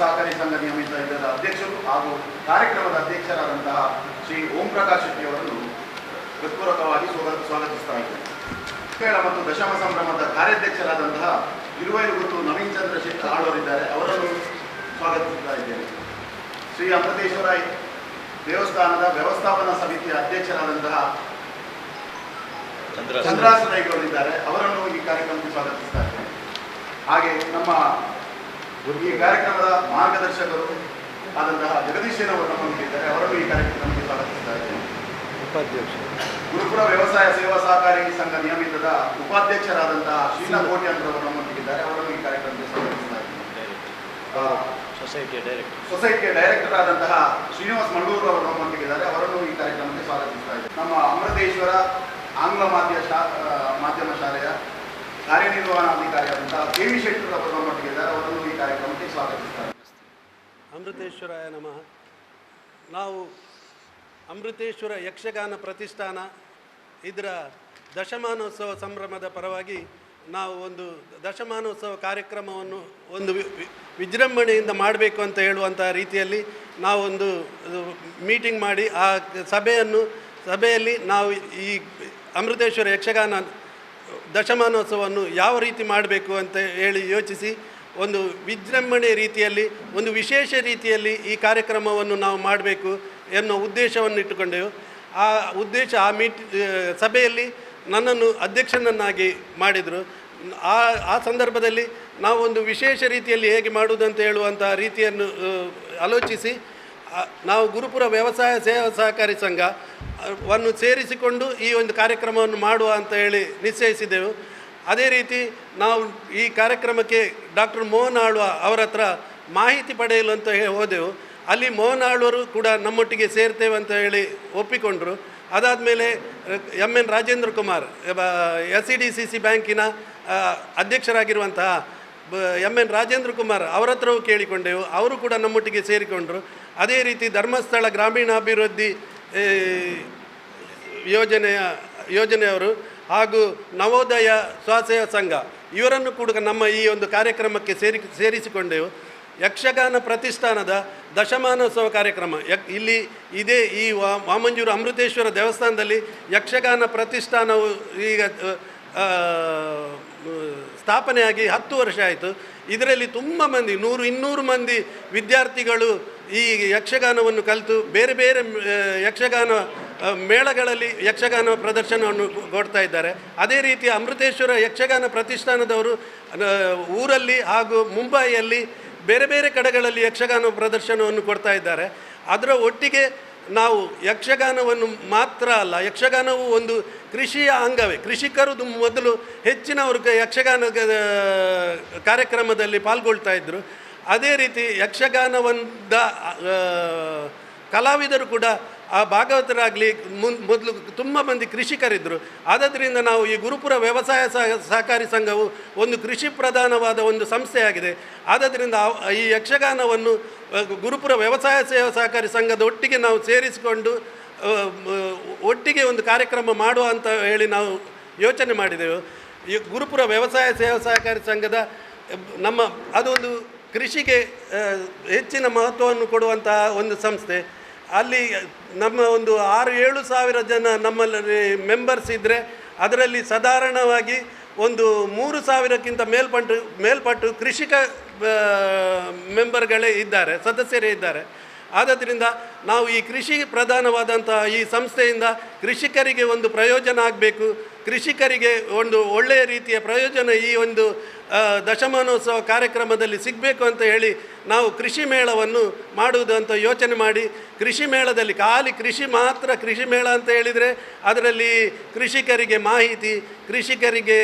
ಸಹಕಾರಿ ಸಂಘ ನಿಯಮಿತ ಇದರ ಅಧ್ಯಕ್ಷರು ಹಾಗೂ ಕಾರ್ಯಕ್ರಮದ ಅಧ್ಯಕ್ಷರಾದಂತಹ ಶ್ರೀ ಓಂ ಪ್ರಕಾಶ್ ಶೆಟ್ಟಿ ಅವರನ್ನು ಹೃತ್ಪೂರ್ವಕವಾಗಿ ಸ್ವಾಗತ ಸ್ವಾಗತಿಸ್ತಾ ಇದ್ದೇನೆ ಕೇರಳ ಮತ್ತು ದಶಮ ಸಂಭ್ರಮದ ಕಾರ್ಯಾಧ್ಯಕ್ಷರಾದಂತಹ ಇರುವೈರುಗುತ್ತು ನವೀನ್ ಚಂದ್ರ ಶೆಟ್ಟಿ ಆಳವರಿದ್ದಾರೆ ಅವರನ್ನು ಸ್ವಾಗತಿಸ್ತಾ ಇದ್ದೇನೆ. ಶ್ರೀ ಅಮೃತೇಶ್ವರ ದೇವಸ್ಥಾನದ ವ್ಯವಸ್ಥಾಪನಾ ಸಮಿತಿಯ ಅಧ್ಯಕ್ಷರಾದಂತಹ ಚಂದ್ರಾಸ. ನಾಯ್ಕವರಿದ್ದಾರೆ ಅವರನ್ನು ಈ ಕಾರ್ಯಕ್ರಮಕ್ಕೆ ಸ್ವಾಗತಿಸ್ತಾ ಇದ್ದೇನೆ. ಹಾಗೆ ನಮ್ಮ ಈ ಕಾರ್ಯಕ್ರಮದ ಮಾರ್ಗದರ್ಶಕರು ಆದಂತಹ ಜಗದೀಶನವರು ನಮ್ಮೊಂದಿಗಿದ್ದಾರೆ ಅವರನ್ನು ಈ ಕಾರ್ಯಕ್ರಮಕ್ಕೆ ಸ್ವಾಗತಿಸಿದ್ದಾರೆ ಉಪಾಧ್ಯಕ್ಷ. ಗುರುಪುರ ವ್ಯವಸಾಯ ಸೇವಾ ಸಹಕಾರಿ ಸಂಘ ನಿಯಮಿತದ ಉಪಾಧ್ಯಕ್ಷರಾದಂತಹ ಶ್ರೀನಾ ಕೋಟಿ ಅವರು ನಮ್ಮೊಂದಿಗಿದ್ದಾರೆ ಅವರನ್ನು ಈ ಕಾರ್ಯಕ್ರಮಕ್ಕೆ ಸ್ವಾಗತಿಸಿದ್ದಾರೆ ಸೊಸೈಟಿಯ ಡೈರೆಕ್ಟರ್. ಸೊಸೈಟಿಯ ಡೈರೆಕ್ಟರ್ ಆದಂತಹ ಶ್ರೀನಿವಾಸ್ ಮಂಡೂರು ಅವರು ನಮ್ಮೊಂದಿಗಿದ್ದಾರೆ ಅವರನ್ನು ಈ ಕಾರ್ಯಕ್ರಮಕ್ಕೆ ಸ್ವಾಗತಿಸ್ತಾ ಇದ್ದಾರೆ. ನಮ್ಮ ಅಮೃತೇಶ್ವರ ಆಂಗ್ಲ ಮಾಧ್ಯಮ ಶಾ ಮಾಧ್ಯಮ ಶಾಲೆಯ ಕಾರ್ಯನಿರ್ವಹಣಾಧಿಕಾರಿಯಾದಂತಹ ಅಂತ ದೇವಿ ಅವರು ಈ ಕಾರ್ಯಕ್ರಮಕ್ಕೆ ಸ್ವಾಗತಿಸ್ತಾರೆ. ಅಮೃತೇಶ್ವರಾಯ ನಮಃ. ನಾವು ಅಮೃತೇಶ್ವರ ಯಕ್ಷಗಾನ ಪ್ರತಿಷ್ಠಾನ ಇದರ ದಶಮಾನೋತ್ಸವ ಸಂಭ್ರಮದ ಪರವಾಗಿ ನಾವು ಒಂದು ದಶಮಾನೋತ್ಸವ ಕಾರ್ಯಕ್ರಮವನ್ನು ಒಂದು ವಿಜೃಂಭಣೆಯಿಂದ ಮಾಡಬೇಕು ಅಂತ ಹೇಳುವಂಥ ರೀತಿಯಲ್ಲಿ ನಾವೊಂದು ಮೀಟಿಂಗ್ ಮಾಡಿ ಆ ಸಭೆಯನ್ನು, ಸಭೆಯಲ್ಲಿ ನಾವು ಈ ಅಮೃತೇಶ್ವರ ಯಕ್ಷಗಾನ ದಶಮಾನೋತ್ಸವವನ್ನು ಯಾವ ರೀತಿ ಮಾಡಬೇಕು ಅಂತ ಹೇಳಿ ಯೋಚಿಸಿ, ಒಂದು ವಿಜೃಂಭಣೆ ರೀತಿಯಲ್ಲಿ, ಒಂದು ವಿಶೇಷ ರೀತಿಯಲ್ಲಿ ಈ ಕಾರ್ಯಕ್ರಮವನ್ನು ನಾವು ಮಾಡಬೇಕು ಎನ್ನುವ ಉದ್ದೇಶವನ್ನು ಇಟ್ಟುಕೊಂಡೆವು. ಆ ಉದ್ದೇಶ, ಆ ಮೀಟ್ ಸಭೆಯಲ್ಲಿ ನನ್ನನ್ನು ಅಧ್ಯಕ್ಷನನ್ನಾಗಿ ಮಾಡಿದರು. ಆ ಆ ಸಂದರ್ಭದಲ್ಲಿ ನಾವು ಒಂದು ವಿಶೇಷ ರೀತಿಯಲ್ಲಿ ಹೇಗೆ ಮಾಡುವುದಂತ ಹೇಳುವಂಥ ರೀತಿಯನ್ನು ಆಲೋಚಿಸಿ ನಾವು ಗುರುಪುರ ವ್ಯವಸಾಯ ಸೇವಾ ಸಹಕಾರಿ ಸಂಘ ವನ್ನು ಸೇರಿಸಿಕೊಂಡು ಈ ಒಂದು ಕಾರ್ಯಕ್ರಮವನ್ನು ಮಾಡುವ ಅಂತ ಹೇಳಿ ನಿಶ್ಚಯಿಸಿದ್ದೆವು ಅದೇ ರೀತಿ ನಾವು ಈ ಕಾರ್ಯಕ್ರಮಕ್ಕೆ ಡಾಕ್ಟರ್ ಮೋಹನ್ ಆಳ್ವ ಅವರ ಹತ್ರ ಮಾಹಿತಿ ಪಡೆಯಲು ಅಂತ ಹೇಳಿ ಹೋದೆವು. ಅಲ್ಲಿ ಮೋಹನ್ ಆಳ್ವರು ಕೂಡ ನಮ್ಮೊಟ್ಟಿಗೆ ಸೇರ್ತೇವೆ ಅಂತ ಹೇಳಿ ಒಪ್ಪಿಕೊಂಡರು. ಅದಾದಮೇಲೆ M N Rajendra Kumar S C D C C ಬ್ಯಾಂಕಿನ ಅಧ್ಯಕ್ಷರಾಗಿರುವಂತಹ ಎಂ ಎನ್ ರಾಜೇಂದ್ರ ಕುಮಾರ್ ಅವರ ಹತ್ರವೂ ಕೇಳಿಕೊಂಡೆವು. ಅವರು ಕೂಡ ನಮ್ಮೊಟ್ಟಿಗೆ ಸೇರಿಕೊಂಡರು. ಅದೇ ರೀತಿ ಧರ್ಮಸ್ಥಳ ಗ್ರಾಮೀಣಾಭಿವೃದ್ಧಿ ಯೋಜನೆಯ, ಯೋಜನೆಯವರು ಹಾಗೂ ನವೋದಯ ಸ್ವಸೇವಾ ಸಂಘ, ಇವರನ್ನು ಕೂಡ ನಮ್ಮ ಈ ಒಂದು ಕಾರ್ಯಕ್ರಮಕ್ಕೆ ಸೇರಿ, ಸೇರಿಸಿಕೊಂಡೆವು. ಯಕ್ಷಗಾನ ಪ್ರತಿಷ್ಠಾನದ ದಶಮಾನೋತ್ಸವ ಕಾರ್ಯಕ್ರಮ. ಯಕ್, ಇಲ್ಲಿ ಇದೇ ಈ ವಾಮಂಜೂರು ಅಮೃತೇಶ್ವರ ದೇವಸ್ಥಾನದಲ್ಲಿ ಯಕ್ಷಗಾನ ಪ್ರತಿಷ್ಠಾನವು ಈಗ ಸ್ಥಾಪನೆಯಾಗಿ ಹತ್ತು ವರ್ಷ ಆಯಿತು. ಇದರಲ್ಲಿ ತುಂಬ ಮಂದಿ, ನೂರು, ಇನ್ನೂರು ಮಂದಿ ವಿದ್ಯಾರ್ಥಿಗಳು ಈ ಯಕ್ಷಗಾನವನ್ನು ಕಲಿತು, ಬೇರೆ ಬೇರೆ ಯಕ್ಷಗಾನ ಮೇಳಗಳಲ್ಲಿ ಯಕ್ಷಗಾನ ಪ್ರದರ್ಶನವನ್ನು ಕೊಡ್ತಾ ಇದ್ದಾರೆ. ಅದೇ ರೀತಿ ಅಮೃತೇಶ್ವರ ಯಕ್ಷಗಾನ ಪ್ರತಿಷ್ಠಾನದವರು ಊರಲ್ಲಿ ಹಾಗೂ ಮುಂಬೈಯಲ್ಲಿ ಬೇರೆ ಬೇರೆ ಕಡೆಗಳಲ್ಲಿ ಯಕ್ಷಗಾನ ಪ್ರದರ್ಶನವನ್ನು ಕೊಡ್ತಾ ಇದ್ದಾರೆ. ಅದರ ಒಟ್ಟಿಗೆ ನಾವು ಯಕ್ಷಗಾನವನ್ನು ಮಾತ್ರ ಅಲ್ಲ, ಯಕ್ಷಗಾನವು ಒಂದು ಕೃಷಿಯ ಅಂಗವೇ. ಕೃಷಿಕರು ಮೊದಲು ಹೆಚ್ಚಿನವರು ಯಕ್ಷಗಾನ ಕಾರ್ಯಕ್ರಮದಲ್ಲಿ ಪಾಲ್ಗೊಳ್ತಾ ಇದ್ದರು ಅದೇ ರೀತಿ ಯಕ್ಷಗಾನವಂದ ಕಲಾವಿದರು ಕೂಡ ಆ ಭಾಗವತರಾಗಲಿ ಮುನ್, ಮೊದಲು ತುಂಬ ಮಂದಿ ಕೃಷಿಕರಿದ್ದರು ಆದ್ದರಿಂದ ನಾವು ಈ ಗುರುಪುರ ವ್ಯವಸಾಯ ಸಹ, ಸಹಕಾರಿ ಸಂಘವು ಒಂದು ಕೃಷಿ ಪ್ರಧಾನವಾದ ಒಂದು ಸಂಸ್ಥೆಯಾಗಿದೆ. ಆದ್ದರಿಂದ ಈ ಯಕ್ಷಗಾನವನ್ನು ಗುರುಪುರ ವ್ಯವಸಾಯ ಸೇವಾ ಸಹಕಾರಿ ಸಂಘದ ಒಟ್ಟಿಗೆ ನಾವು ಸೇರಿಸಿಕೊಂಡು ಒಟ್ಟಿಗೆ ಒಂದು ಕಾರ್ಯಕ್ರಮ ಮಾಡುವ ಅಂತ ಹೇಳಿ ನಾವು ಯೋಚನೆ ಮಾಡಿದೆವು. ಈ ಗುರುಪುರ ವ್ಯವಸಾಯ ಸೇವಾ ಸಹಕಾರಿ ಸಂಘದ, ನಮ್ಮ, ಅದೊಂದು ಕೃಷಿಗೆ ಹೆಚ್ಚಿನ ಮಹತ್ವವನ್ನು ಕೊಡುವಂತಹ ಒಂದು ಸಂಸ್ಥೆ. ಅಲ್ಲಿ ನಮ್ಮ ಒಂದು ಆರು ಏಳು ಸಾವಿರ ಜನ ನಮ್ಮಲ್ಲಿ ಮೆಂಬರ್ಸ್ ಇದ್ದರೆ ಅದರಲ್ಲಿ ಸಾಧಾರಣವಾಗಿ ಒಂದು ಮೂರು ಸಾವಿರಕ್ಕಿಂತ ಮೇಲ್ಪಟ್ಟು ಮೇಲ್ಪಟ್ಟು ಕೃಷಿಕ ಮೆಂಬರ್ಗಳೇ ಇದ್ದಾರೆ, ಸದಸ್ಯರೇ ಇದ್ದಾರೆ. ಆದ್ದರಿಂದ ನಾವು ಈ ಕೃಷಿ ಪ್ರಧಾನವಾದಂತಹ ಈ ಸಂಸ್ಥೆಯಿಂದ ಕೃಷಿಕರಿಗೆ ಒಂದು ಪ್ರಯೋಜನ ಆಗಬೇಕು. ಕೃಷಿಕರಿಗೆ ಒಂದು ಒಳ್ಳೆಯ ರೀತಿಯ ಪ್ರಯೋಜನ ಈ ಒಂದು ದಶಮಾನೋತ್ಸವ ಕಾರ್ಯಕ್ರಮದಲ್ಲಿ ಸಿಗಬೇಕು ಅಂತ ಹೇಳಿ ನಾವು ಕೃಷಿ ಮೇಳವನ್ನು ಮಾಡುವುದು ಅಂತ ಯೋಚನೆ ಮಾಡಿ, ಕೃಷಿ ಮೇಳದಲ್ಲಿ ಖಾಲಿ ಕೃಷಿ ಮಾತ್ರ ಕೃಷಿ ಮೇಳ ಅಂತ ಹೇಳಿದರೆ ಅದರಲ್ಲಿ ಕೃಷಿಕರಿಗೆ ಮಾಹಿತಿ, ಕೃಷಿಕರಿಗೆ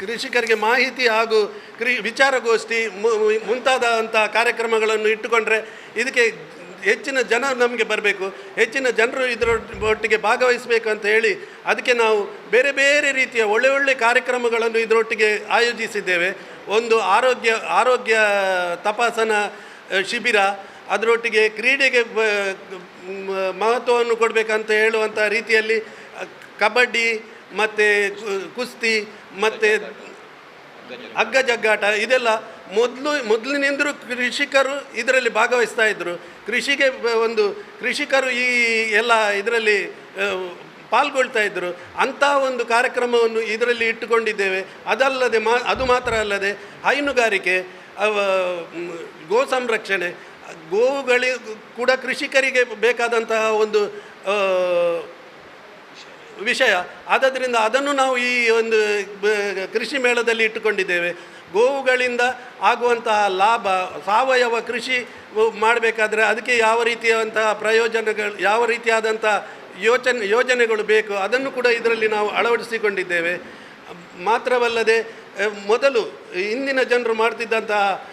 ಕೃಷಿಕರಿಗೆ ಮಾಹಿತಿ ಹಾಗೂ ಕೃ ವಿಚಾರಗೋಷ್ಠಿ ಮುಂತಾದಂಥ ಕಾರ್ಯಕ್ರಮಗಳನ್ನು ಇಟ್ಟುಕೊಂಡ್ರೆ ಇದಕ್ಕೆ ಹೆಚ್ಚಿನ ಜನ ನಮಗೆ ಬರಬೇಕು. ಹೆಚ್ಚಿನ ಜನರು ಇದರ ಒಟ್ಟಿಗೆ ಭಾಗವಹಿಸಬೇಕು ಅಂತ ಹೇಳಿ ಅದಕ್ಕೆ ನಾವು ಬೇರೆ ಬೇರೆ ರೀತಿಯ ಒಳ್ಳೆ ಒಳ್ಳೆ ಕಾರ್ಯಕ್ರಮಗಳನ್ನು ಇದರೊಟ್ಟಿಗೆ ಆಯೋಜಿಸಿದ್ದೇವೆ. ಒಂದು ಆರೋಗ್ಯ ಆರೋಗ್ಯ ತಪಾಸಣಾ ಶಿಬಿರ, ಅದರೊಟ್ಟಿಗೆ ಕ್ರೀಡೆಗೆ ಮಹತ್ವವನ್ನು ಕೊಡಬೇಕಂತ ಹೇಳುವಂಥ ರೀತಿಯಲ್ಲಿ ಕಬಡ್ಡಿ, ಮತ್ತು ಕುಸ್ತಿ ಮತ್ತು ಹಗ್ಗ ಜಗ್ಗಾಟ ಇದೆಲ್ಲ ಮೊದಲು ಮೊದಲಿನಿಂದಲೂ ಕೃಷಿಕರು ಇದರಲ್ಲಿ ಭಾಗವಹಿಸ್ತಾ ಇದ್ದರು ಕೃಷಿಗೆ ಒಂದು ಕೃಷಿಕರು ಈ ಎಲ್ಲ ಇದರಲ್ಲಿ ಪಾಲ್ಗೊಳ್ತಾ ಇದ್ದರು ಅಂತಹ ಒಂದು ಕಾರ್ಯಕ್ರಮವನ್ನು ಇದರಲ್ಲಿ ಇಟ್ಟುಕೊಂಡಿದ್ದೇವೆ. ಅದಲ್ಲದೆ ಮಾ, ಅದು ಮಾತ್ರ ಅಲ್ಲದೆ ಹೈನುಗಾರಿಕೆ ಗೋ ಸಂರಕ್ಷಣೆ, ಗೋವುಗಳಿಗೂ ಕೂಡ ಕೃಷಿಕರಿಗೆ ಬೇಕಾದಂತಹ ಒಂದು ವಿಷಯ. ಆದ್ದರಿಂದ ಅದನ್ನು ನಾವು ಈ ಒಂದು ಕೃಷಿ ಮೇಳದಲ್ಲಿ ಇಟ್ಟುಕೊಂಡಿದ್ದೇವೆ. ಗೋವುಗಳಿಂದ ಆಗುವಂತಹ ಲಾಭ, ಸಾವಯವ ಕೃಷಿ ಮಾಡಬೇಕಾದ್ರೆ ಅದಕ್ಕೆ ಯಾವ ರೀತಿಯಾದಂತಹ ಪ್ರಯೋಜನಗಳು, ಯಾವ ರೀತಿಯಾದಂಥ ಯೋಚನೆ, ಯೋಜನೆಗಳು ಬೇಕು, ಅದನ್ನು ಕೂಡ ಇದರಲ್ಲಿ ನಾವು ಅಳವಡಿಸಿಕೊಂಡಿದ್ದೇವೆ. ಮಾತ್ರವಲ್ಲದೆ ಮೊದಲು ಇಂದಿನ ಜನರು ಮಾಡ್ತಿದ್ದಂತಹ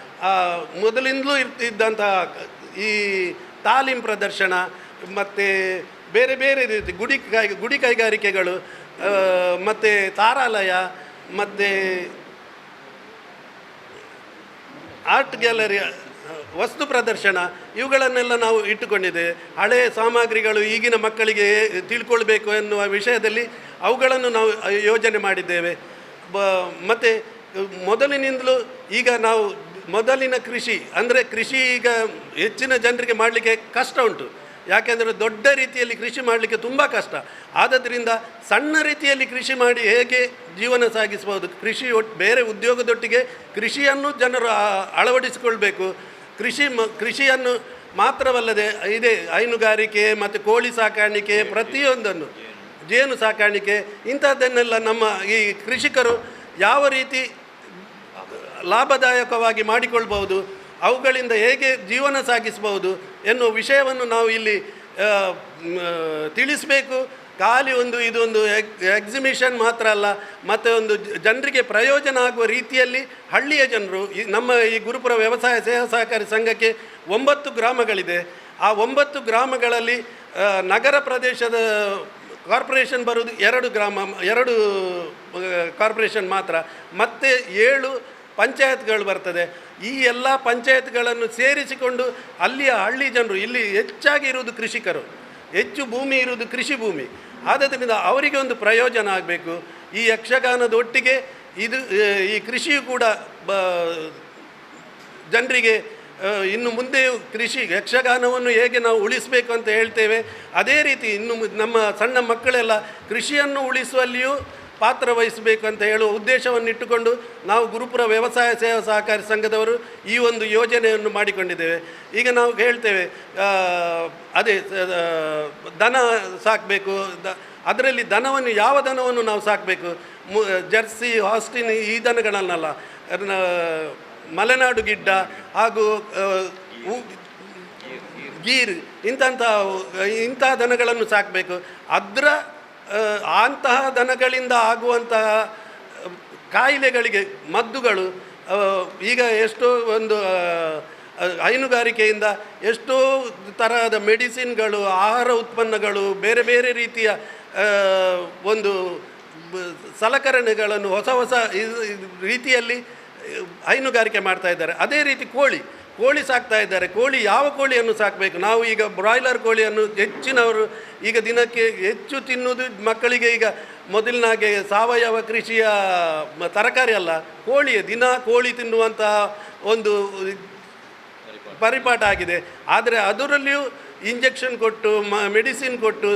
ಮೊದಲಿಂದಲೂ ಇರ್ತಿದ್ದಂತಹ ಈ, ತಾಲೀಮ್ ಪ್ರದರ್ಶನ, ಮತ್ತು ಬೇರೆ ಬೇರೆ ರೀತಿ ಗುಡಿ ಕೈ, ಗುಡಿ ಕೈಗಾರಿಕೆಗಳು ಮತ್ತು ತಾರಾಲಯ, ಮತ್ತು ಆರ್ಟ್ ಗ್ಯಾಲರಿ, ವಸ್ತು ಪ್ರದರ್ಶನ, ಇವುಗಳನ್ನೆಲ್ಲ ನಾವು ಇಟ್ಟುಕೊಂಡಿದೆ. ಹಳೆಯ ಸಾಮಗ್ರಿಗಳು ಈಗಿನ ಮಕ್ಕಳಿಗೆ ತಿಳ್ಕೊಳ್ಬೇಕು ಎನ್ನುವ ವಿಷಯದಲ್ಲಿ ಅವುಗಳನ್ನು ನಾವು ಯೋಜನೆ ಮಾಡಿದ್ದೇವೆ. ಬ, ಮತ್ತು ಮೊದಲಿನಿಂದಲೂ ಈಗ ನಾವು, ಮೊದಲಿನ ಕೃಷಿ, ಅಂದರೆ ಕೃಷಿ ಈಗ ಹೆಚ್ಚಿನ ಜನರಿಗೆ ಮಾಡಲಿಕ್ಕೆ ಕಷ್ಟ ಉಂಟು. ಯಾಕೆಂದರೆ ದೊಡ್ಡ ರೀತಿಯಲ್ಲಿ ಕೃಷಿ ಮಾಡಲಿಕ್ಕೆ ತುಂಬ ಕಷ್ಟ. ಆದ್ದರಿಂದ ಸಣ್ಣ ರೀತಿಯಲ್ಲಿ ಕೃಷಿ ಮಾಡಿ ಹೇಗೆ ಜೀವನ ಸಾಗಿಸ್ಬೋದು? ಕೃಷಿ ಒಟ್ಟು ಬೇರೆ ಉದ್ಯೋಗದೊಟ್ಟಿಗೆ ಕೃಷಿಯನ್ನು ಜನರು ಅಳವಡಿಸಿಕೊಳ್ಬೇಕು. ಕೃಷಿ ಮ, ಕೃಷಿಯನ್ನು ಮಾತ್ರವಲ್ಲದೆ ಇದೆ, ಹೈನುಗಾರಿಕೆ ಮತ್ತು ಕೋಳಿ ಸಾಕಾಣಿಕೆ ಪ್ರತಿಯೊಂದನ್ನು. ಜೇನು ಸಾಕಾಣಿಕೆ ಇಂಥದ್ದನ್ನೆಲ್ಲ ನಮ್ಮ ಈ ಕೃಷಿಕರು ಯಾವ ರೀತಿ ಲಾಭದಾಯಕವಾಗಿ ಮಾಡಿಕೊಳ್ಬಹುದು? ಅವುಗಳಿಂದ ಹೇಗೆ ಜೀವನ ಸಾಗಿಸಬಹುದು? ಎನ್ನುವ ವಿಷಯವನ್ನು ನಾವು ಇಲ್ಲಿ ತಿಳಿಸಬೇಕು. ಖಾಲಿ ಒಂದು, ಇದೊಂದು ಎಕ್ಸಿಬಿಷನ್ ಮಾತ್ರ ಅಲ್ಲ, ಮತ್ತು ಒಂದು ಜನರಿಗೆ ಪ್ರಯೋಜನ ಆಗುವ ರೀತಿಯಲ್ಲಿ ಹಳ್ಳಿಯ ಜನರು, ಈ ನಮ್ಮ ಈ ಗುರುಪುರ ವ್ಯವಸಾಯ ಸೇವಾ ಸಹಕಾರಿ ಸಂಘಕ್ಕೆ ಒಂಬತ್ತು ಗ್ರಾಮಗಳಿದೆ. ಆ ಒಂಬತ್ತು ಗ್ರಾಮಗಳಲ್ಲಿ ನಗರ ಪ್ರದೇಶದ ಕಾರ್ಪೊರೇಷನ್ ಬರುವುದು ಎರಡು ಗ್ರಾಮ, ಎರಡು ಕಾರ್ಪೊರೇಷನ್ ಮಾತ್ರ. ಮತ್ತು ಏಳು ಪಂಚಾಯತ್ಗಳು ಬರ್ತದೆ. ಈ ಎಲ್ಲ ಪಂಚಾಯತ್ಗಳನ್ನು ಸೇರಿಸಿಕೊಂಡು ಅಲ್ಲಿಯ ಹಳ್ಳಿ ಜನರು, ಇಲ್ಲಿ ಹೆಚ್ಚಾಗಿ ಇರುವುದು ಕೃಷಿಕರು. ಹೆಚ್ಚು ಭೂಮಿ ಇರುವುದು ಕೃಷಿ ಭೂಮಿ. ಆದ್ದರಿಂದ ಅವರಿಗೆ ಒಂದು ಪ್ರಯೋಜನ ಆಗಬೇಕು. ಈ ಯಕ್ಷಗಾನದ ಒಟ್ಟಿಗೆ ಇದು ಈ ಕೃಷಿಯು ಕೂಡ ಬ, ಜನರಿಗೆ ಇನ್ನು ಮುಂದೆ ಕೃಷಿ, ಯಕ್ಷಗಾನವನ್ನು ಹೇಗೆ ನಾವು ಉಳಿಸಬೇಕು ಅಂತ ಹೇಳ್ತೇವೆ, ಅದೇ ರೀತಿ ಇನ್ನು ನಮ್ಮ ಸಣ್ಣ ಮಕ್ಕಳೆಲ್ಲ ಕೃಷಿಯನ್ನು ಉಳಿಸುವಲ್ಲಿಯೂ ಪಾತ್ರ ವಹಿಸಬೇಕು ಅಂತ ಹೇಳುವ ಉದ್ದೇಶವನ್ನಿಟ್ಟುಕೊಂಡು ನಾವು ಗುರುಪುರ ವ್ಯವಸಾಯ ಸೇವಾ ಸಹಕಾರಿ ಸಂಘದವರು ಈ ಒಂದು ಯೋಜನೆಯನ್ನು ಮಾಡಿಕೊಂಡಿದ್ದೇವೆ. ಈಗ ನಾವು ಹೇಳ್ತೇವೆ ಅದೇ ದನ ಸಾಕಬೇಕು, ದ, ಅದರಲ್ಲಿ ದನವನ್ನು, ಯಾವ ದನವನ್ನು ನಾವು ಸಾಕಬೇಕು? ಮು, ಜರ್ಸಿ ಹಾಸ್ಟಿನ್ ಈ ದನಗಳನ್ನಲ್ಲ. ಮಲೆನಾಡು ಗಿಡ್ಡ ಹಾಗೂ ಗೀರ್ ಇಂಥ ಇಂಥ ದನಗಳನ್ನು ಸಾಕಬೇಕು. ಅದರ ಅಂತಹ ದನಗಳಿಂದ ಆಗುವಂತಹ ಕಾಯಿಲೆಗಳಿಗೆ ಮದ್ದುಗಳು ಈಗ ಎಷ್ಟೋ ಒಂದು ಹೈನುಗಾರಿಕೆಯಿಂದ ಎಷ್ಟೋ ತರಹದ ಮೆಡಿಸಿನ್ಗಳು, ಆಹಾರ ಉತ್ಪನ್ನಗಳು, ಬೇರೆ ಬೇರೆ ರೀತಿಯ ಒಂದು ಸಲಕರಣೆಗಳನ್ನು ಹೊಸ ಹೊಸ ರೀತಿಯಲ್ಲಿ ಹೈನುಗಾರಿಕೆ ಮಾಡ್ತಾ ಇದ್ದಾರೆ. ಅದೇ ರೀತಿ ಕೋಳಿ ಕೋಳಿ ಸಾಕ್ತಾ ಇದ್ದಾರೆ. ಕೋಳಿ ಯಾವ ಕೋಳಿಯನ್ನು ಸಾಕಬೇಕು? ನಾವು ಈಗ ಬ್ರಾಯ್ಲರ್ ಕೋಳಿಯನ್ನು ಹೆಚ್ಚಿನವರು ಈಗ ದಿನಕ್ಕೆ ಹೆಚ್ಚು ತಿನ್ನುವುದು ಮಕ್ಕಳಿಗೆ ಈಗ ಮೊದಲಿನಾಗೆ ಸಾವಯವ ಕೃಷಿಯ ತರಕಾರಿ ಅಲ್ಲ, ಕೋಳಿಯೇ. ದಿನ ಕೋಳಿ ತಿನ್ನುವಂತಹ ಒಂದು ಪರಿಪಾಠ ಆಗಿದೆ. ಆದರೆ ಅದರಲ್ಲಿಯೂ ಇಂಜೆಕ್ಷನ್ ಕೊಟ್ಟು ಮೆಡಿಸಿನ್ ಕೊಟ್ಟು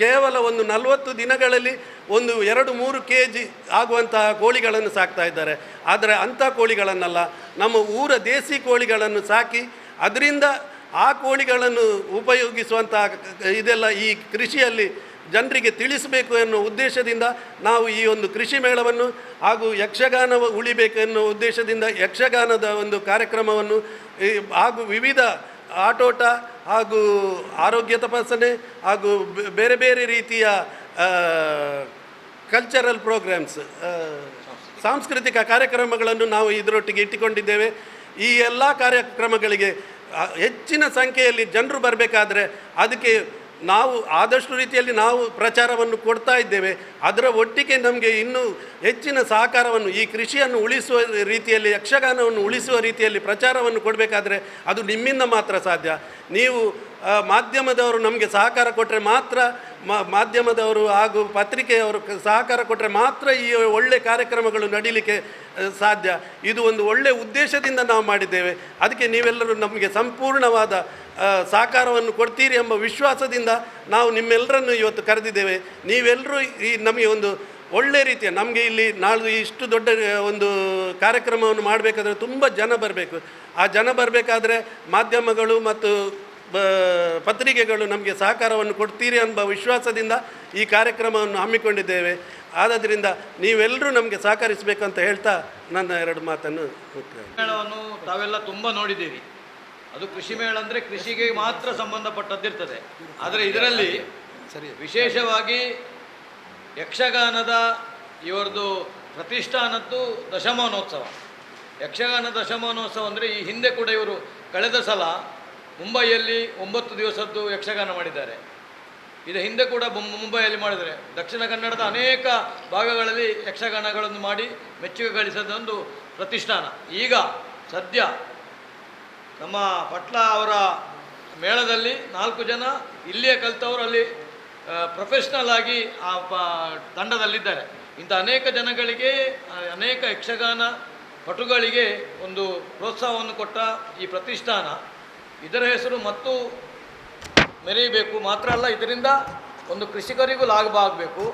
ಕೇವಲ ಒಂದು ನಲವತ್ತು ದಿನಗಳಲ್ಲಿ ಒಂದು ಎರಡು ಮೂರು ಕೆ ಜಿ ಆಗುವಂತಹ ಕೋಳಿಗಳನ್ನು ಸಾಕ್ತಾ ಇದ್ದಾರೆ. ಆದರೆ ಅಂಥ ಕೋಳಿಗಳನ್ನಲ್ಲ, ನಮ್ಮ ಊರ ದೇಸಿ ಕೋಳಿಗಳನ್ನು ಸಾಕಿ ಅದರಿಂದ ಆ ಕೋಳಿಗಳನ್ನು ಉಪಯೋಗಿಸುವಂತಹ ಇದೆಲ್ಲ ಈ ಕೃಷಿಯಲ್ಲಿ ಜನರಿಗೆ ತಿಳಿಸಬೇಕು ಎನ್ನುವ ಉದ್ದೇಶದಿಂದ ನಾವು ಈ ಒಂದು ಕೃಷಿ ಮೇಳವನ್ನು ಹಾಗೂ ಯಕ್ಷಗಾನ ಉಳಿಬೇಕು ಎನ್ನುವ ಉದ್ದೇಶದಿಂದ ಯಕ್ಷಗಾನದ ಒಂದು ಕಾರ್ಯಕ್ರಮವನ್ನು ಹಾಗೂ ವಿವಿಧ ಆಟೋಟ ಹಾಗೂ ಆರೋಗ್ಯ ತಪಾಸಣೆ ಹಾಗೂ ಬೇರೆ ಬೇರೆ ರೀತಿಯ ಕಲ್ಚರಲ್ ಪ್ರೋಗ್ರಾಮ್ಸ್ ಸಾಂಸ್ಕೃತಿಕ ಕಾರ್ಯಕ್ರಮಗಳನ್ನು ನಾವು ಇದರೊಟ್ಟಿಗೆ ಇಟ್ಟುಕೊಂಡಿದ್ದೇವೆ. ಈ ಎಲ್ಲ ಕಾರ್ಯಕ್ರಮಗಳಿಗೆ ಹೆಚ್ಚಿನ ಸಂಖ್ಯೆಯಲ್ಲಿ ಜನರು ಬರಬೇಕಾದ್ರೆ, ಅದಕ್ಕೆ ನಾವು ಆದಷ್ಟು ರೀತಿಯಲ್ಲಿ ನಾವು ಪ್ರಚಾರವನ್ನು ಕೊಡ್ತಾ ಇದ್ದೇವೆ. ಅದರ ಒಟ್ಟಿಗೆ ನಮಗೆ ಇನ್ನೂ ಹೆಚ್ಚಿನ ಸಹಕಾರವನ್ನು, ಈ ಕೃಷಿಯನ್ನು ಉಳಿಸುವ ರೀತಿಯಲ್ಲಿ, ಯಕ್ಷಗಾನವನ್ನು ಉಳಿಸುವ ರೀತಿಯಲ್ಲಿ ಪ್ರಚಾರವನ್ನು ಕೊಡಬೇಕಾದ್ರೆ ಅದು ನಿಮ್ಮಿಂದ ಮಾತ್ರ ಸಾಧ್ಯ. ನೀವು ಮಾಧ್ಯಮದವರು ನಮಗೆ ಸಹಕಾರ ಕೊಟ್ಟರೆ ಮಾತ್ರ ಮಾಧ್ಯಮದವರು ಹಾಗೂ ಪತ್ರಿಕೆಯವರು ಸಹಕಾರ ಕೊಟ್ಟರೆ ಮಾತ್ರ ಈ ಒಳ್ಳೆ ಕಾರ್ಯಕ್ರಮಗಳು ನಡೀಲಿಕ್ಕೆ ಸಾಧ್ಯ. ಇದು ಒಂದು ಒಳ್ಳೆಯ ಉದ್ದೇಶದಿಂದ ನಾವು ಮಾಡಿದ್ದೇವೆ. ಅದಕ್ಕೆ ನೀವೆಲ್ಲರೂ ನಮಗೆ ಸಂಪೂರ್ಣವಾದ ಸಹಕಾರವನ್ನು ಕೊಡ್ತೀರಿ ಎಂಬ ವಿಶ್ವಾಸದಿಂದ ನಾವು ನಿಮ್ಮೆಲ್ಲರನ್ನು ಇವತ್ತು ಕರೆದಿದ್ದೇವೆ. ನೀವೆಲ್ಲರೂ ಈ ನಮಗೆ ಒಂದು ಒಳ್ಳೆ ರೀತಿಯ, ನಮಗೆ ಇಲ್ಲಿ ನಾಳೆ ಇಷ್ಟು ದೊಡ್ಡ ಒಂದು ಕಾರ್ಯಕ್ರಮವನ್ನು ಮಾಡಬೇಕಾದ್ರೆ ತುಂಬ ಜನ ಬರಬೇಕು. ಆ ಜನ ಬರಬೇಕಾದ್ರೆ ಮಾಧ್ಯಮಗಳು ಮತ್ತು ಪತ್ರಿಕೆಗಳು ನಮಗೆ ಸಹಕಾರವನ್ನು ಕೊಡ್ತೀರಿ ಎಂಬ ವಿಶ್ವಾಸದಿಂದ ಈ ಕಾರ್ಯಕ್ರಮವನ್ನು ಹಮ್ಮಿಕೊಂಡಿದ್ದೇವೆ. ಆದ್ದರಿಂದ ನೀವೆಲ್ಲರೂ ನಮಗೆ ಸಹಕರಿಸಬೇಕಂತ ಹೇಳ್ತಾ ನನ್ನ ಎರಡು ಮಾತನ್ನು ಮೇಳವನ್ನು ತಾವೆಲ್ಲ ತುಂಬ ನೋಡಿದ್ದೀರಿ. ಅದು ಕೃಷಿ ಮೇಳ ಅಂದರೆ ಕೃಷಿಗೆ ಮಾತ್ರ ಸಂಬಂಧಪಟ್ಟದ್ದಿರ್ತದೆ ಆದರೆ ಇದರಲ್ಲಿ ಸರಿ ವಿಶೇಷವಾಗಿ ಯಕ್ಷಗಾನದ ಇವರದು ಪ್ರತಿಷ್ಠಾನದ್ದು ದಶಮಾನೋತ್ಸವ. ಯಕ್ಷಗಾನ ದಶಮಾನೋತ್ಸವ ಅಂದರೆ ಈ ಹಿಂದೆ ಕೂಡ ಇವರು ಕಳೆದ ಸಲ ಮುಂಬೈಯಲ್ಲಿ ಒಂಬತ್ತು ದಿವಸದ್ದು ಯಕ್ಷಗಾನ ಮಾಡಿದ್ದಾರೆ. ಇದು ಹಿಂದೆ ಕೂಡ ಮುಂಬೈಯಲ್ಲಿ ಮಾಡಿದರೆ. ದಕ್ಷಿಣ ಕನ್ನಡದ ಅನೇಕ ಭಾಗಗಳಲ್ಲಿ ಯಕ್ಷಗಾನಗಳನ್ನು ಮಾಡಿ ಮೆಚ್ಚುಗೆ ಗಳಿಸಿದೊಂದು ಪ್ರತಿಷ್ಠಾನ. ಈಗ ಸದ್ಯ ನಮ್ಮ ಪಟ್ಲ ಅವರ ಮೇಳದಲ್ಲಿ ನಾಲ್ಕು ಜನ ಇಲ್ಲಿಯೇ ಕಲಿತವರು ಅಲ್ಲಿ ಪ್ರೊಫೆಷ್ನಲ್ ಆಗಿ ಆ ತಂಡದಲ್ಲಿದ್ದಾರೆ. ಇಂಥ ಅನೇಕ ಜನಗಳಿಗೆ ಅನೇಕ ಯಕ್ಷಗಾನ ಪಟುಗಳಿಗೆ ಒಂದು ಪ್ರೋತ್ಸಾಹವನ್ನು ಕೊಟ್ಟ ಈ ಪ್ರತಿಷ್ಠಾನ. ಇದರ ಹೆಸರು ಮತ್ತು ಮೆರೆಯಬೇಕು ಮಾತ್ರ ಅಲ್ಲ, ಇದರಿಂದ ಒಂದು ಕೃಷಿಕರಿಗೂ ಲಾಭ ಆಗಬೇಕು.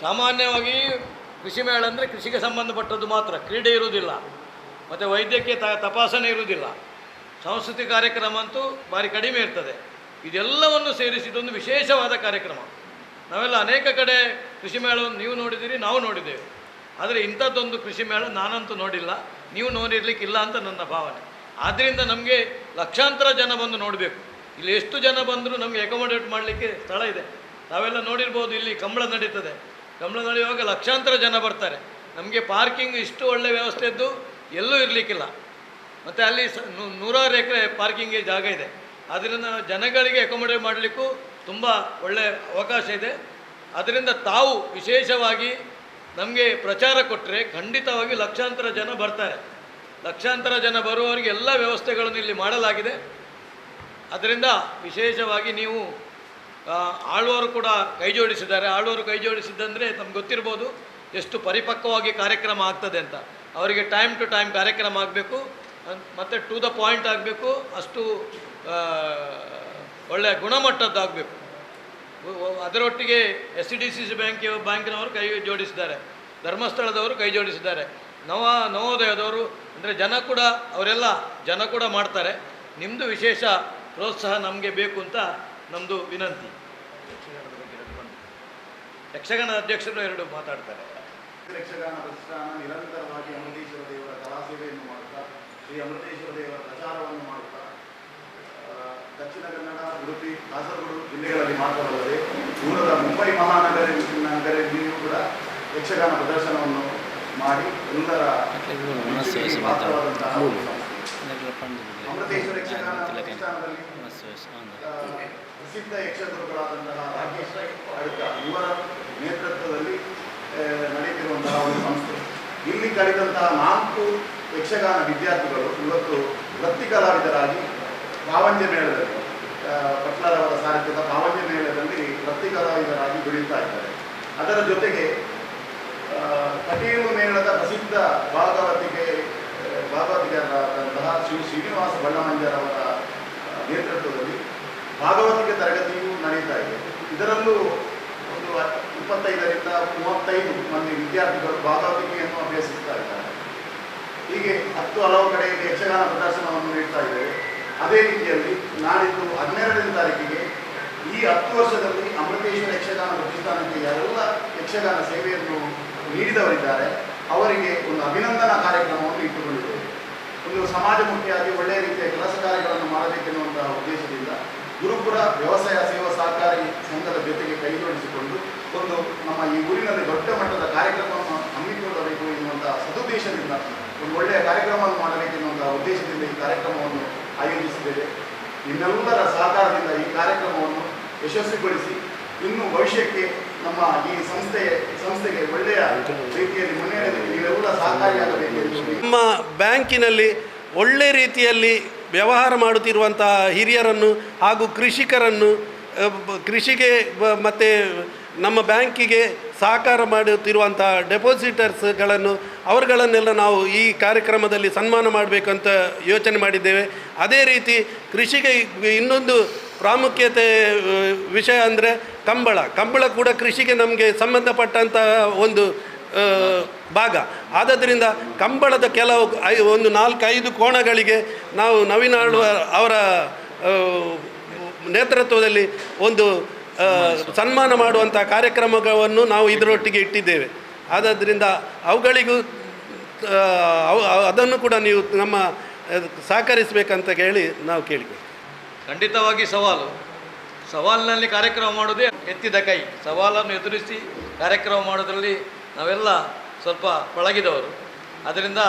ಸಾಮಾನ್ಯವಾಗಿ ಕೃಷಿ ಮೇಳ ಅಂದರೆ ಕೃಷಿಗೆ ಸಂಬಂಧಪಟ್ಟದ್ದು ಮಾತ್ರ, ಕ್ರೀಡೆ ಇರುವುದಿಲ್ಲ, ಮತ್ತು ವೈದ್ಯಕೀಯ ತ, ತಪಾಸಣೆ ಇರುವುದಿಲ್ಲ. ಸಂಸ್ಕೃತಿ ಕಾರ್ಯಕ್ರಮ ಅಂತೂ ಭಾರಿ ಕಡಿಮೆ ಇರ್ತದೆ. ಇದೆಲ್ಲವನ್ನು ಸೇರಿಸಿದೊಂದು ವಿಶೇಷವಾದ ಕಾರ್ಯಕ್ರಮ. ನಾವೆಲ್ಲ ಅನೇಕ ಕಡೆ ಕೃಷಿ ಮೇಳವನ್ನು ನೀವು ನೋಡಿದ್ದೀರಿ ನಾವು ನೋಡಿದ್ದೇವೆ. ಆದರೆ ಇಂಥದ್ದೊಂದು ಕೃಷಿ ಮೇಳ ನಾನಂತೂ ನೋಡಿಲ್ಲ. ನೀವು ನೋಡಿರಲಿಕ್ಕಿಲ್ಲ ಅಂತ ನನ್ನ ಭಾವನೆ. ಆದ್ದರಿಂದ ನಮಗೆ ಲಕ್ಷಾಂತರ ಜನ ಬಂದು ನೋಡಬೇಕು. ಇಲ್ಲಿ ಎಷ್ಟು ಜನ ಬಂದರೂ ನಮಗೆ ಅಕೊಮಡೇಟ್ ಮಾಡಲಿಕ್ಕೆ ಸ್ಥಳ ಇದೆ. ತಾವೆಲ್ಲ ನೋಡಿರ್ಬೋದು ಇಲ್ಲಿ ಕಂಬಳ ನಡೀತದೆ. ಕಂಬಳ ನಡೆಯುವಾಗ ಲಕ್ಷಾಂತರ ಜನ ಬರ್ತಾರೆ. ನಮಗೆ ಪಾರ್ಕಿಂಗ್ ಇಷ್ಟು ಒಳ್ಳೆ ವ್ಯವಸ್ಥೆ ಇದ್ದು ಎಲ್ಲೂ ಇರಲಿಕ್ಕಿಲ್ಲ. ಮತ್ತು ಅಲ್ಲಿ ಸ ನೂರಾರು ಎಕರೆ ಪಾರ್ಕಿಂಗ್ಗೆ ಜಾಗ ಇದೆ. ಆದ್ದರಿಂದ ಜನಗಳಿಗೆ ಅಕೊಮಡೇಟ್ ಮಾಡಲಿಕ್ಕೂ ತುಂಬ ಒಳ್ಳೆಯ ಅವಕಾಶ ಇದೆ. ಅದರಿಂದ ತಾವು ವಿಶೇಷವಾಗಿ ನಮಗೆ ಪ್ರಚಾರ ಕೊಟ್ಟರೆ ಖಂಡಿತವಾಗಿ ಲಕ್ಷಾಂತರ ಜನ ಬರ್ತಾರೆ. ಲಕ್ಷಾಂತರ ಜನ ಬರುವವರಿಗೆ ಎಲ್ಲ ವ್ಯವಸ್ಥೆಗಳನ್ನು ಇಲ್ಲಿ ಮಾಡಲಾಗಿದೆ. ಅದರಿಂದ ವಿಶೇಷವಾಗಿ ನೀವು ಆಳ್ವರು ಕೂಡ ಕೈ ಜೋಡಿಸಿದ್ದಾರೆ. ಆಳ್ವರು ಕೈ ಜೋಡಿಸಿದ್ದಂದರೆ ತಮ್ಗೆ ಗೊತ್ತಿರ್ಬೋದು ಎಷ್ಟು ಪರಿಪಕ್ವವಾಗಿ ಕಾರ್ಯಕ್ರಮ ಆಗ್ತದೆ ಅಂತ. ಅವರಿಗೆ ಟೈಮ್ ಟು ಟೈಮ್ ಕಾರ್ಯಕ್ರಮ ಆಗಬೇಕು. ಮತ್ತು ಟು ದ ಪಾಯಿಂಟ್ ಆಗಬೇಕು. ಅಷ್ಟು ಒಳ್ಳೆಯ ಗುಣಮಟ್ಟದ್ದಾಗಬೇಕು. ಅದರೊಟ್ಟಿಗೆ S D C C bank ಬ್ಯಾಂಕಿನವರು ಕೈ ಜೋಡಿಸಿದ್ದಾರೆ. ಧರ್ಮಸ್ಥಳದವರು ಕೈ ಜೋಡಿಸಿದ್ದಾರೆ. ನವ ನವೋದಯದವರು, ಅಂದರೆ ಜನ ಕೂಡ, ಅವರೆಲ್ಲ ಜನ ಕೂಡ ಮಾಡ್ತಾರೆ. ನಿಮ್ಮದು ವಿಶೇಷ ಪ್ರೋತ್ಸಾಹ ನಮಗೆ ಬೇಕು ಅಂತ ನಮ್ಮದು ವಿನಂತಿ. ಯಕ್ಷಗಾನ ಅಧ್ಯಕ್ಷರು ಎರಡು ಮಾತಾಡ್ತಾರೆ. ಯಕ್ಷಗಾನ ಪ್ರತಿಷ್ಠಾನ ನಿರಂತರವಾಗಿ ಅಮೃತೇಶ್ವರ ದೇವರ ಕಲಾ ಸೇವೆಯನ್ನು ಮಾಡುತ್ತಾ, ಶ್ರೀ ಅಮೃತೇಶ್ವರ ದೇವರ ಪ್ರಚಾರವನ್ನು ಮಾಡುತ್ತಾ ದಕ್ಷಿಣ ಕನ್ನಡ, ಉಡುಪಿ, ಕಾಸರಗೋಡು ಜಿಲ್ಲೆಗಳಲ್ಲಿ ಮಾತ್ರವಲ್ಲದೆ ದೂರದ ಮುಂಬೈ ಮಹಾನಗರ ನಗರದಲ್ಲಿಯೂ ಕೂಡ ಯಕ್ಷಗಾನ ಪ್ರದರ್ಶನವನ್ನು ಮಾಡಿ ಎಲ್ಲರ. ಅಮೃತೇಶ್ವರ ಯಕ್ಷಗಾನ ಪ್ರತಿಷ್ಠಾನದಲ್ಲಿ ಪ್ರಸಿದ್ಧ ಯಕ್ಷಗುರುಗಳಾದಂತಹ ರಾಕೇಶ್ ಆಡಳಿತ ಇವರ ನೇತೃತ್ವದಲ್ಲಿ ನಡೆಯುತ್ತಿರುವಂತಹ ಒಂದು ಸಂಸ್ಥೆ. ಇಲ್ಲಿ ಕಲಿತಂತಹ ನಾಲ್ಕು ಯಕ್ಷಗಾನ ವಿದ್ಯಾರ್ಥಿಗಳು ಇವತ್ತು ವೃತ್ತಿ ಕಲಾವಿದರಾಗಿ ಪ್ರಾವಂಜ್ಯ ಮೇಳದಲ್ಲಿ ಪಟ್ಲಾರವರ ಸಾರಥ್ಯದ ಪ್ರಾವಂಜ್ಯ ಮೇಳದಲ್ಲಿ ವೃತ್ತಿ ಕಲಾವಿದರಾಗಿ ದುಡಿಯುತ್ತಾ ಇದ್ದಾರೆ. ಅದರ ಜೊತೆಗೆ ಕಟೀಲು ಮೇಳದ ಪ್ರಸಿದ್ಧ ಭಾಗವತಿಗೆ ಭಾಗವತಿಗಾರರಾದಂತಹ ಶ್ರೀ ಶ್ರೀನಿವಾಸ ಬಣ್ಣಮಂಜರವರ ನೇತೃತ್ವದಲ್ಲಿ ಭಾಗವತಿಕೆ ತರಗತಿಯು ನಡೀತಾ ಇದೆ. ಇದರಲ್ಲೂ ಒಂದು ಇಪ್ಪತ್ತೈದರಿಂದ ಮೂವತ್ತೈದು ಮಂದಿ ವಿದ್ಯಾರ್ಥಿಗಳು ಭಾಗವತಿಕೆಯನ್ನು ಅಭ್ಯಸಿಸ್ತಾ ಇದ್ದಾರೆ. ಹೀಗೆ ಹತ್ತು ಹಲವು ಕಡೆಯಲ್ಲಿ ಯಕ್ಷಗಾನ ಪ್ರದರ್ಶನವನ್ನು ನೀಡ್ತಾ ಇದ್ದೇವೆ ಅದೇ ರೀತಿಯಲ್ಲಿ ನಾಡಿದ್ದು ಹನ್ನೆರಡನೇ ತಾರೀಕಿಗೆ ಈ ಹತ್ತು ವರ್ಷದಲ್ಲಿ ಅಮೃತೇಶ್ವರ ಯಕ್ಷಗಾನ ಪ್ರತಿಷ್ಠಾನಕ್ಕೆ ಎಲ್ಲ ಯಕ್ಷಗಾನ ಸೇವೆಯನ್ನು ನೀಡಿದವರಿದ್ದಾರೆ. ಅವರಿಗೆ ಒಂದು ಅಭಿನಂದನಾ ಕಾರ್ಯಕ್ರಮವನ್ನು ಇಟ್ಟುಕೊಂಡಿದ್ದೇವೆ. ಒಂದು ಸಮಾಜಮುಖಿಯಾಗಿ ಒಳ್ಳೆಯ ರೀತಿಯ ಕೆಲಸ ಕಾರ್ಯಗಳನ್ನು ಮಾಡಬೇಕೆನ್ನುವಂತಹ ಉದ್ದೇಶದಿಂದ ಗುರುಪುರ ವ್ಯವಸಾಯ ಸೇವಾ ಸಹಕಾರಿ ಸಂಘದ ಜೊತೆಗೆ ಕೈಜೋಡಿಸಿಕೊಂಡು ಒಂದು ನಮ್ಮ ಈ ಊರಿನಲ್ಲಿ ದೊಡ್ಡ ಮಟ್ಟದ ಕಾರ್ಯಕ್ರಮವನ್ನು ಹಮ್ಮಿಕೊಳ್ಳಬೇಕು ಎನ್ನುವಂತಹ ಸದುದ್ದೇಶದಿಂದ ಒಂದು ಒಳ್ಳೆಯ ಕಾರ್ಯಕ್ರಮವನ್ನು ಮಾಡಬೇಕೆನ್ನುವಂತಹ ಉದ್ದೇಶದಿಂದ ಈ ಕಾರ್ಯಕ್ರಮವನ್ನು ಆಯೋಜಿಸಿದ್ದೇವೆ. ನಿಮ್ಮೆಲ್ಲರ ಸಹಕಾರದಿಂದ ಈ ಕಾರ್ಯಕ್ರಮವನ್ನು ಯಶಸ್ವಿಗೊಳಿಸಿ ಇನ್ನು ಭವಿಷ್ಯಕ್ಕೆ ನಮ್ಮ ಈ ಸಂಸ್ಥೆ, ಸಂಸ್ಥೆಗೆ ಒಳ್ಳೆಯ ರೀತಿಯಲ್ಲಿ ಮುನ್ನಡೆಯಲು ನೀವೆಲ್ಲ ಸಹಕಾರಿಯಾಗಬೇಕೆಂದು ನಮ್ಮ ಬ್ಯಾಂಕಿನಲ್ಲಿ ಒಳ್ಳೆ ರೀತಿಯಲ್ಲಿ ವ್ಯವಹಾರ ಮಾಡುತ್ತಿರುವಂತಹ ಹಿರಿಯರನ್ನು ಹಾಗೂ ಕೃಷಿಕರನ್ನು ಕೃಷಿಗೆ ಮತ್ತು ನಮ್ಮ ಬ್ಯಾಂಕಿಗೆ ಸಹಕಾರ ಮಾಡುತ್ತಿರುವಂಥ ಡೆಪಾಸಿಟರ್ಸ್ಗಳನ್ನು, ಅವರುಗಳನ್ನೆಲ್ಲ ನಾವು ಈ ಕಾರ್ಯಕ್ರಮದಲ್ಲಿ ಸನ್ಮಾನ ಮಾಡಬೇಕಂತ ಯೋಚನೆ ಮಾಡಿದ್ದೇವೆ. ಅದೇ ರೀತಿ ಕೃಷಿಗೆ ಇನ್ನೊಂದು ಪ್ರಾಮುಖ್ಯತೆ ವಿಷಯ ಅಂದರೆ ಕಂಬಳ. ಕಂಬಳ ಕೂಡ ಕೃಷಿಗೆ ನಮಗೆ ಸಂಬಂಧಪಟ್ಟಂತಹ ಒಂದು ಭಾಗ. ಆದ್ದರಿಂದ ಕಂಬಳದ ಕೆಲವು ಐ, ಒಂದು ನಾಲ್ಕೈದು ಕೋಣಗಳಿಗೆ ನಾವು ನವೀನ ಅವರ ನೇತೃತ್ವದಲ್ಲಿ ಒಂದು ಸನ್ಮಾನ ಮಾಡುವಂಥ ಕಾರ್ಯಕ್ರಮಗಳನ್ನು ನಾವು ಇದರೊಟ್ಟಿಗೆ ಇಟ್ಟಿದ್ದೇವೆ. ಆದ್ದರಿಂದ ಅವುಗಳಿಗೂ ಅವು, ಅದನ್ನು ಕೂಡ ನೀವು ನಮ್ಮ ಸಹಕರಿಸಬೇಕಂತ ಹೇಳಿ ನಾವು ಕೇಳಿದ್ದೇವೆ. ಖಂಡಿತವಾಗಿ ಸವಾಲು. ಸವಾಲಿನಲ್ಲಿ ಕಾರ್ಯಕ್ರಮ ಮಾಡೋದೇ ಎತ್ತಿದ ಕೈ. ಸವಾಲನ್ನು ಎದುರಿಸಿ ಕಾರ್ಯಕ್ರಮ ಮಾಡೋದರಲ್ಲಿ ನಾವೆಲ್ಲ ಸ್ವಲ್ಪ ಪಳಗಿದವರು. ಅದರಿಂದ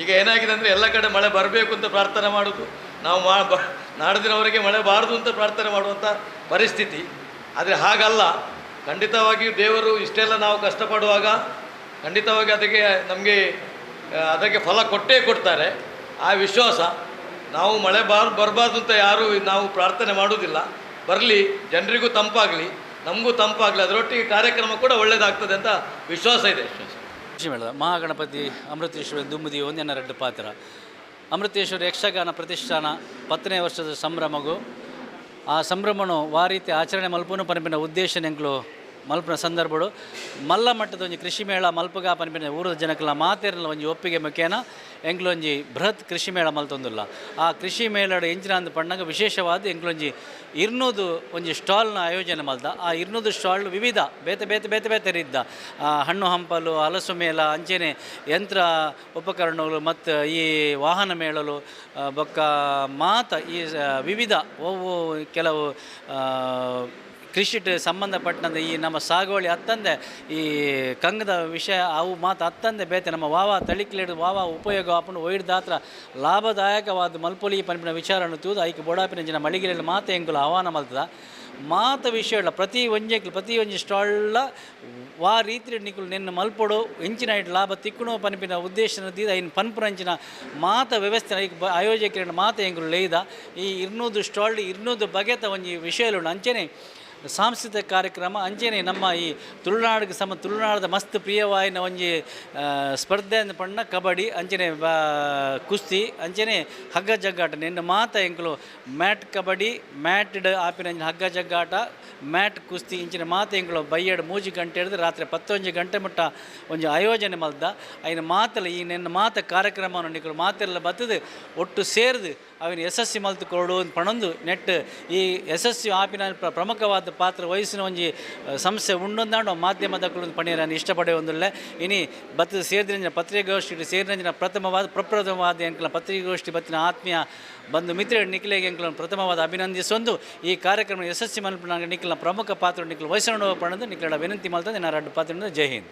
ಈಗ ಏನಾಗಿದೆ ಅಂದರೆ ಎಲ್ಲ ಕಡೆ ಮಳೆ ಬರಬೇಕು ಅಂತ ಪ್ರಾರ್ಥನೆ ಮಾಡೋದು ನಾವು ಮಾ ಬ ನಾಡಿದಿನವರೆಗೆ ಮಳೆ ಬಾರದು ಅಂತ ಪ್ರಾರ್ಥನೆ ಮಾಡುವಂಥ ಪರಿಸ್ಥಿತಿ. ಆದರೆ ಹಾಗಲ್ಲ. ಖಂಡಿತವಾಗಿಯೂ ದೇವರು ಇಷ್ಟೆಲ್ಲ ನಾವು ಕಷ್ಟಪಡುವಾಗ ಖಂಡಿತವಾಗಿ ಅದಕ್ಕೆ ನಮಗೆ, ಅದಕ್ಕೆ ಫಲ ಕೊಟ್ಟೇ ಕೊಡ್ತಾರೆ. ಆ ವಿಶ್ವಾಸ ನಾವು ಮಳೆ ಬಾರ್, ಬರಬಾರ್ದು ಅಂತ ಯಾರೂ ನಾವು ಪ್ರಾರ್ಥನೆ ಮಾಡುವುದಿಲ್ಲ ಬರಲಿ, ಜನರಿಗೂ ತಂಪಾಗಲಿ, ನಮಗೂ ತಂಪಾಗಲಿ, ಅದರೊಟ್ಟಿಗೆ ಕಾರ್ಯಕ್ರಮ ಕೂಡ ಒಳ್ಳೆಯದಾಗ್ತದೆ ಅಂತ ವಿಶ್ವಾಸ ಇದೆ. ಮೇಳದ ಮಹಾಗಣಪತಿ ಅಮೃತೇಶ್ವರ ದುಮ್ಮದಿ ಎರಡು ಪಾತ್ರ. ಅಮೃತೇಶ್ವರ ಯಕ್ಷಗಾನ ಪ್ರತಿಷ್ಠಾನ ಪತ್ತನೇ ವರ್ಷದ ಸಂಭ್ರಮಗೂ. ಆ ಸಂಭ್ರಮನು ವಾ ರೀತಿ ಆಚರಣೆ ಮಲ್ಪನೂ ಪನಪಿನ ಉದ್ದೇಶ ನೆಂಕ್ಲು ಮಲ್ಪನ ಸಂದರ್ಭಗಳು. ಮಲ್ಲ ಮಟ್ಟದ ಒಂಜಿ ಕೃಷಿ ಮೇಳ ಮಲ್ಪಗ ಪನ್ಪಿನ ಊರದ ಜನಕ್ಕೆಲ್ಲ ಮಾತೇರಲ್ಲ ಒಂಜಿ ಒಪ್ಪಿಗೆ ಮುಖೇನ ಎಂಕ್ಲೊಂಜಿ ಬೃಹತ್ ಕೃಷಿ ಮೇಳ ಮಲ್ತೊಂದುಲ್ಲ. ಆ ಕೃಷಿ ಮೇಳದ ಎಂಚಿನ ಪಣ್ಣಗ ವಿಶೇಷವಾದ ಎಂಕ್ಲೊಂಜಿ ಇರ್ನೂದು ಒಂಜಿ ಸ್ಟಾಲ್ನ ಆಯೋಜನೆ ಮಲ್ದ. ಆ ಇರ್ನೂದು ಸ್ಟಾಲ್ ವಿವಿಧ ಬೇತೆ ಬೇತೆ ಬೇತೆ ಬೇತೆ ರೀತಿದ ಆ, ಹಣ್ಣು ಹಂಪಲು ಹಲಸು ಮೇಳ ಅಂಚೆನೆ ಯಂತ್ರ ಉಪಕರಣಗಳು ಮತ್ತು ಈ ವಾಹನ ಮೇಳಲು ಬೊಕ್ಕ ಮಾತ ಈ ವಿವಿಧ ಕೆಲವು ಆ, ಸಂಬಂಧಪಟ್ಟಂತೆ ಈ ನಮ್ಮ ಸಾಗುವಳಿ ಹತ್ತಂದೆ ಈ ಕಂಗದ ವಿಷಯ ಅವು ಮಾತು ಹತ್ತಂದೆ ಬೇತೆ. ನಮ್ಮ ವಾವ ತಳಿಕ್ಲೇಡು ವಾವ ಉಪಯೋಗ ಆಪನು ಒಯ್ದಾತ್ರ ಲಾಭದಾಯಕವಾದ ಮಲ್ಪೊಲಿ ಪನ್ಪಿನ ವಿಚಾರವನ್ನು ತೂದು ಐಕೆ ಬೋಡಾಪಿನ ಜನ ಮಳಿಗೆಯಲ್ಲಿ ಮಾತು ಎಂಕುಲು ಆಹ್ವಾನ ಮಲ್ತದ. ಮಾತ ವಿಷಯ ಪ್ರತಿ ಒಂಜೆಕ್ಲು ಪ್ರತಿ ಒಂಜಿ ಸ್ಟಾಳ್ಲ ವಾ ರೀತಿ ನಿಕುಲು ನಿನ್ನ ಮಲ್ಪೊಡು ಎಂಚಿನ ಇಟ್ಟು ಲಾಭ ತಿಕ್ಕುಣು ಪನ್ಪಿನ ಉದ್ದೇಶ ದೀದ ಇನ್ನು ಪನ್ಪುರಂಚಿನ ಮಾತ ವ್ಯವಸ್ಥೆ ಐಕ್ ಬ ಆಯೋಜಕರ ಮಾತ ಎಂಕುಲು ಲೇಯ್ದ. ಈ ಇರ್ನೂದು ಸ್ಟಾಲ್ ಇರ್ನೂದು ಬಗೆತ ಒಂಜಿ ವಿಷಯಲು ಅಂಚೆನೆ ಸಾಂಸ್ಕೃತಿಕ ಕಾರ್ಯಕ್ರಮ. ಅಂಚೆನೆ ನಮ್ಮ ಈ ತುಳುನಾಡಿಗೆ ಸಮ, ತುಳುನಾಡದ ಮಸ್ತ್ ಪ್ರಿಯವಾಯಿನ ಒಂಜಿ ಸ್ಪರ್ಧೆ ಅಂದ್ ಪಣ್ಣ ಕಬಡ್ಡಿ ಅಂಚನೆ ಬಾ, ಕುಸ್ತಿ ಅಂಚನೆ ಹಗ್ಗ ಜಗ್ಗಾಟ. ನಿನ್ನ ಮಾತ ಎಂಕುಲು ಮ್ಯಾಟ್ ಕಬಡ್ಡಿ ಮ್ಯಾಟ್ಡ್ ಆಪಿನ ಹಗ್ಗ ಜಗ್ಗಾಟ ಮ್ಯಾಟ್ ಕುಸ್ತಿ ಇಂಚಿನ ಮಾತೆ ಎಂಕುಲು ಬೈಯಡ್ ಮೂಜಿ ಗಂಟೆ ಹಿಡಿದು ರಾತ್ರಿ ಪತ್ತೊಂಜಿ ಗಂಟೆ ಮುಟ್ಟ ಒಂಜಿ ಆಯೋಜನೆ ಮಲ್ದ. ಐನ ಮಾತಲ್ಲ ಈ ನಿನ್ನ ಮಾತ ಕಾರ್ಯಕ್ರಮವನ್ನು ನಿಕ್ಕಲು ಮಾತೆಲ್ಲ ಬತ್ತದು, ಒಟ್ಟು ಸೇರಿದು ಅವಿನ ಯಶಸ್ವಿ ಮಲ್ತು ಕೊಡು ಅಂತ ಪಣೊಂದು ನೆಟ್ ಈ ಯಶಸ್ವಿ ಆಪಿನ ಪ್ರ- ಪ್ರಮುಖವಾದ ಪಾತ್ರ ವಹಿಸಿನ ಒಂಜಿ ಸಂಸ್ಥೆ ಉಂಡೊಂದಾಂಡು ಮಾಧ್ಯಮದ ಕುಳಿತು ನಾನು ಇಷ್ಟಪಡೆ ಒಂದಿಲ್ಲ. ಇನಿ ಬತ್ತದ ಸೇರಿದ ಪತ್ರಿಕಾಗೋಷ್ಠಿ ಸೇರಿದ ಪ್ರಥಮವಾದ, ಪ್ರಪ್ರಥಮವಾದ ಎಂಕಲ ಪತ್ರಿಕಾಗೋಷ್ಠಿ ಬತ್ತಿನ ಆತ್ಮೀಯ ಬಂದು ಮಿತ್ರ ನಿಖಿಲೆಗೆ ಎಂಕಲನ್ನು ಪ್ರಥಮವಾದ ಅಭಿನಂದಿಸೊಂದು. ಈ ಕಾರ್ಯಕ್ರಮ ಯಶಸ್ವಿ ಮಲ್ಪನಾಗ ನಿಖಿಲ ಪ್ರಮುಖ ಪಾತ್ರ ನಿಖಿಲ ವಹಿಸ್ಕೊಂಡು ಪಣದು ನಿಖಿಲ ವಿನಂತಿ ಮಾಡ್ತದೆ ನಾನು ಎರಡು ಪಾತ್ರ ಜೈ ಹಿಂದ್.